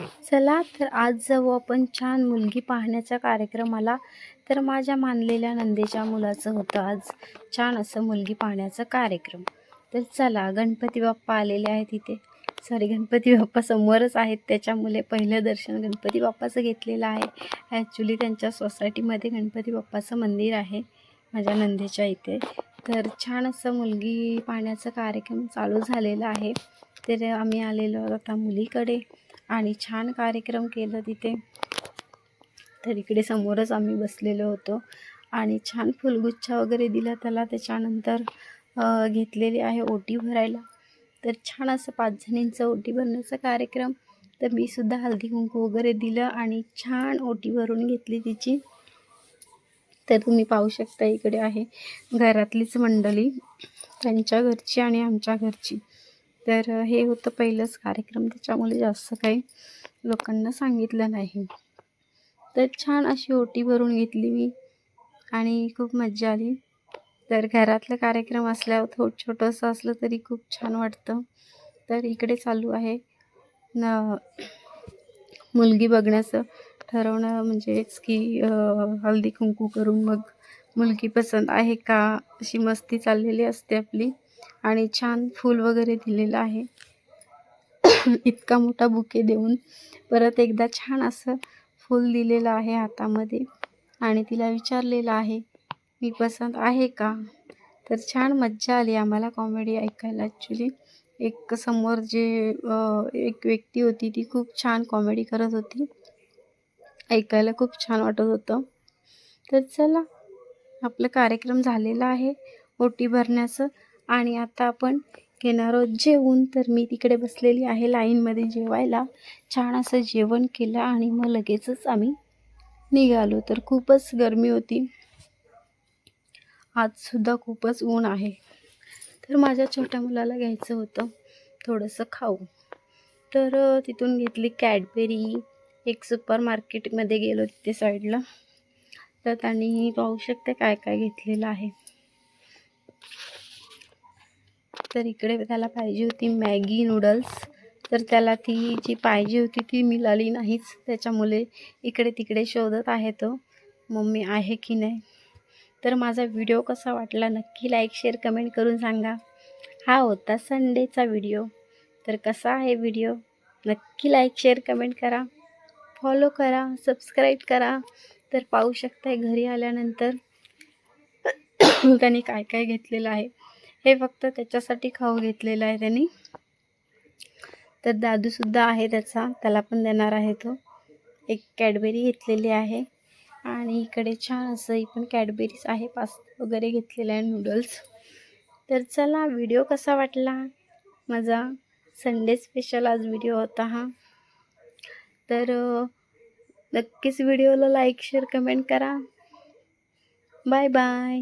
चला तर आज जाऊ आपण छान मुलगी पाहण्याच्या कार्यक्रमाला. तर माझ्या मानलेल्या नंदेच्या मुलाचं होतं आज छान असं मुलगी पाहण्याचा कार्यक्रम. तर चला गणपती बाप्पा आलेले आहेत इथे. सॉरी गणपती बाप्पा समोरच आहेत. त्याच्यामुळे पहिलं दर्शन गणपती बाप्पाचं घेतलेलं आहे. ॲक्च्युली त्यांच्या सोसायटीमध्ये गणपती बाप्पाचं मंदिर आहे माझ्या नंदेच्या इथे. तर छान असं मुलगी पाहण्याचा कार्यक्रम चालू झालेला आहे. तर आम्ही आलेलो आता मुलीकडे. आणि छान कार्यक्रम केलं तिथे. तर इकडे समोरच आम्ही बसलेलो होतो. आणि छान फुलगुच्छा वगैरे दिला त्याला. त्याच्यानंतर घेतलेली आहे ओटी भरायला. तर छान असं पाच जणींचं ओटी भरण्याचा कार्यक्रम. तर मी सुद्धा हळदी कुंकू वगैरे दिलं आणि छान ओटी भरून घेतली तिची. तर तुम्ही पाहू शकता इकडे आहे घरातलीच मंडळी. त्यांच्या घरची आणि आमच्या घरची. तर हे होतं पहिलंच कार्यक्रम. त्याच्यामुळे जास्त काही लोकांना सांगितलं नाही. तर छान अशी ओटी भरून घेतली मी आणि खूप मज्जा आली. तर घरातलं कार्यक्रम असल्यावर थोडं छोटंसं असलं तरी खूप छान वाटतं. तर इकडे चालू आहे. न मुलगी बघण्याचं ठरवणं म्हणजेच की हळदी कुंकू करून मग मुलगी पसंत आहे का अशी मस्ती चाललेली असते आपली. आणि छान फूल वगैरे दिलेलं आहे. इतका मोठा बुके देऊन परत एकदा छान असं फूल दिलेलं आहे हातामध्ये. आणि तिला विचारलेलं आहे मी पसंत आहे का? तर छान मज्जा आली आम्हाला कॉमेडी ऐकायला ॲक्च्युली एक समोर जे एक व्यक्ती होती ती खूप छान कॉमेडी करत होती. ऐकायला खूप छान वाटत होतं. तर चला आपलं कार्यक्रम झालेला आहे. ओटी भरण्याचं आणि आता आपण घेणार आहोत जेवून तर मी तिकडे बसलेली आहे लाईनमध्ये जेवायला. छान असं जेवण केलं आणि मग लगेचच आम्ही निघालो. तर खूपच गरमी होती. आजसुद्धा खूपच ऊन आहे. तर माझ्या छोट्या मुलाला घ्यायचं होतं. थोडंसं खाऊ. तर तिथून घेतली कॅडबेरी. एक सुपर मार्केटमध्ये गेलो तिथे साईडला. तर त्यांनी पाहू शकते काय काय घेतलेलं आहे. तर इकडे त्याला पाहिजे होती मॅगी नूडल्स. तर त्याला ती जी पाहिजे होती ती मिळाली नाहीच. त्याच्यामुळे इकडे तिकडे शोधत आहे तो. मम्मी आहे की नाही? तर माझा व्हिडिओ कसा वाटला नक्की लाईक शेअर कमेंट करून सांगा. हा होता संडेचा व्हिडिओ. तर कसा आहे व्हिडिओ? नक्की लाईक शेअर कमेंट करा. फॉलो करा सबस्क्राईब करा. तर पाहू शकताय घरी आल्यानंतर त्यांनी काय काय घेतलेलं आहे. हे फक्त त्याच्यासाठी खाऊ घेतलेलं आहे त्यांनी. तर दादूसुद्धा आहे त्याचा. त्याला पण देणार आहे तो. एक कॅडबेरी घेतलेली आहे. आणि इकडे छान असंही पण कॅडबेरीज आहे. पास्ता वगैरे घेतलेला आहे नूडल्स. तर चला व्हिडिओ कसा वाटला? माझा संडे स्पेशल आज व्हिडिओ होता हा. तर नक्कीच व्हिडिओला लाईक शेअर कमेंट करा. Bye bye